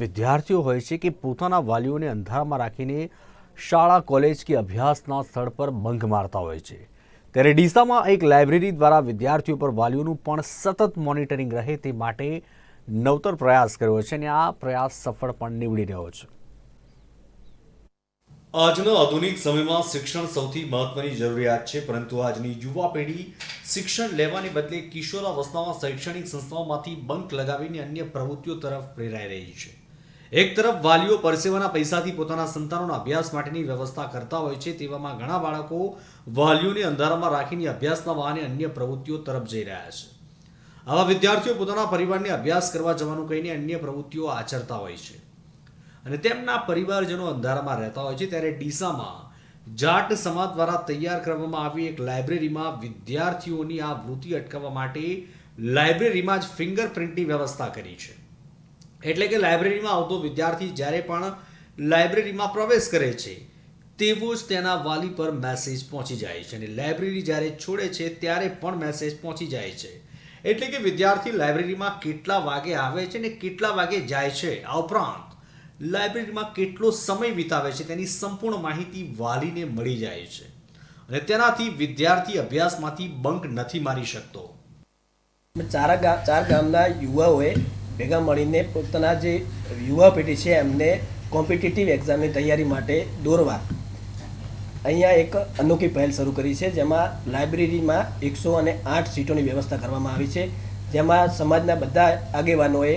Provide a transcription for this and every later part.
વિદ્યાર્થીઓ હોય છે કે પોતાના વાલીઓને અંધારામાં રાખીને શાળા, કોલેજ કે અભ્યાસના સ્થળ પર બંક મારતા હોય છે. ત્યારે ડીસામાં એક લાઇબ્રેરી દ્વારા વિદ્યાર્થીઓ પર વાલીઓનું પણ સતત મોનિટરિંગ રહે તે માટે નવતર પ્રયાસ કર્યો છે અને આ પ્રયાસ સફળ પણ નીવડી રહ્યો છે. આજના આધુનિક સમયમાં શિક્ષણ સૌથી મહત્વની જરૂરિયાત છે, પરંતુ આજની યુવા પેઢી શિક્ષણ લેવાને બદલે કિશોરાવસ્થામાં શૈક્ષણિક સંસ્થાઓમાંથી બંક લગાવીને અન્ય પ્રવૃત્તિઓ તરફ પ્રેરાઈ રહી છે. એક તરફ વાલીઓ પરસેવાના પૈસાથી પોતાના સંતાનોના અભ્યાસ માટેની વ્યવસ્થા કરતા હોય છે, તેવામાં ઘણા બાળકો વાલીઓને અંધારામાં રાખીને અભ્યાસના બહાને અન્ય પ્રવૃત્તિઓ તરફ જઈ રહ્યા છે. આવા વિદ્યાર્થીઓ પોતાના પરિવારને અભ્યાસ કરવા જવાનું કહીને અન્ય પ્રવૃત્તિઓ આચરતા હોય છે. અને તેમના પરિવારજનો અંધારામાં રહેતા હોય છે, ત્યારે ડીસામાં જાટ સમાજ દ્વારા તૈયાર કરવામાં આવી એક લાઇબ્રેરીમાં વિદ્યાર્થીઓની આ વૃત્તિ અટકાવવા માટે લાઇબ્રેરીમાં જ ફિંગરપ્રિન્ટની વ્યવસ્થા કરી છે. એટલે કે લાઇબ્રેરીમાં આવતો વિદ્યાર્થી જ્યારે પણ લાઇબ્રેરીમાં પ્રવેશ કરે છે, તેવો જ તેના વાલી પર મેસેજ પહોંચી જાય છે અને લાઇબ્રેરી જ્યારે છોડે છે ત્યારે પણ મેસેજ પહોંચી જાય છે. એટલે કે વિદ્યાર્થી લાઇબ્રેરીમાં કેટલા વાગે આવે છે ને કેટલા વાગે જાય છે, આ ઉપરાંત લાઇબ્રેરીમાં કેટલો સમય વિતાવે છે તેની સંપૂર્ણ માહિતી વાલીને મળી જાય છે. અને તેનાથી વિદ્યાર્થી અભ્યાસમાંથી બંક નથી મારી શકતો. ચાર ચાર ગામના યુવાઓએ ભેગા મળીને પોતાના જે યુવા પેઢી છે, એમને કોમ્પિટિટિવ એક્ઝામની તૈયારી માટે દોરવા. અહીંયા એક અનોખી પહેલ શરૂ કરી છે, જેમાં લાઇબ્રેરીમાં એકસો અને આઠ સીટોની વ્યવસ્થા કરવામાં આવી છે, જેમાં સમાજના બધા આગેવાનોએ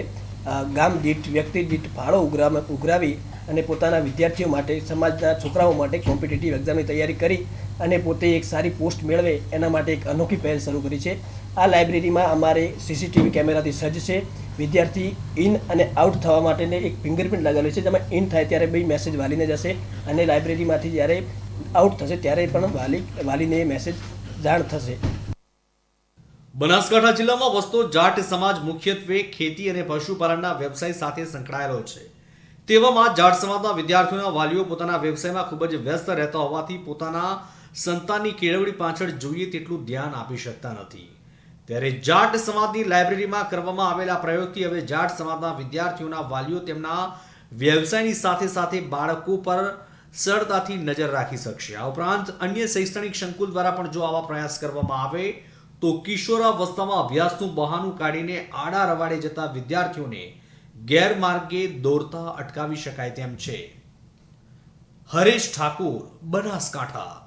ગામ દીઠ, વ્યક્તિ દીઠ ફાળો ઉઘરા ઉઘરાવી અને પોતાના વિદ્યાર્થીઓ માટે, સમાજના છોકરાઓ માટે કોમ્પિટિટિવ એક્ઝામની તૈયારી કરી અને પોતે એક સારી પોસ્ટ મેળવે, એના માટે એક અનોખી પહેલ શરૂ કરી છે. આ લાઇબ્રેરીમાં અમારે સીસીટીવી કેમેરાથી સજ્જ છે. વિદ્યાર્થી ઇન અને આઉટ થવા માટેને એક ફિંગરપ્રિન્ટ લગાવેલી છે. જેમાં ઇન થાય ત્યારે બી મેસેજ વાલીને જશે અને લાઇબ્રેરીમાંથી જ્યારે આઉટ થશે ત્યારે પણ વાલી, વાલીને મેસેજ જાણ થશે. બનાસકાંઠા જિલ્લામાં વસતો જાટ સમાજ મુખ્યત્વે ખેતી અને પશુપાલનના વ્યવસાય સાથે સંકળાયેલો છે. તેવામાં જાટ સમાજના વિદ્યાર્થીઓના વાલીઓ પોતાના વ્યવસાયમાં ખૂબ જ વ્યસ્ત રહેતા હોવાથી પોતાના સંતાનની કેળવણી પાછળ જોઈએ તેટલું ધ્યાન આપી શકતા નથી. ત્યારે જાટ સમાજની લાઇબ્રેરીમાં કરવામાં આવેલા પ્રયોગથી હવે જાટ સમાજના વિદ્યાર્થીઓના વાલીઓ તેમના વ્યવસાયની સાથે સાથે બાળકો પર સરળતાથી નજર રાખી શકશે. આ ઉપરાંત અન્ય શૈક્ષણિક સંકુલ દ્વારા પણ જો આવા પ્રયાસ કરવામાં આવે, તો કિશોરાવસ્થામાં અભ્યાસનું બહાનું કાઢીને આડા રવાડે જતા વિદ્યાર્થીઓને ગેરમાર્ગે દોરતા અટકાવી શકાય તેમ છે. હરેશ ઠાકુર, બનાસકાંઠા.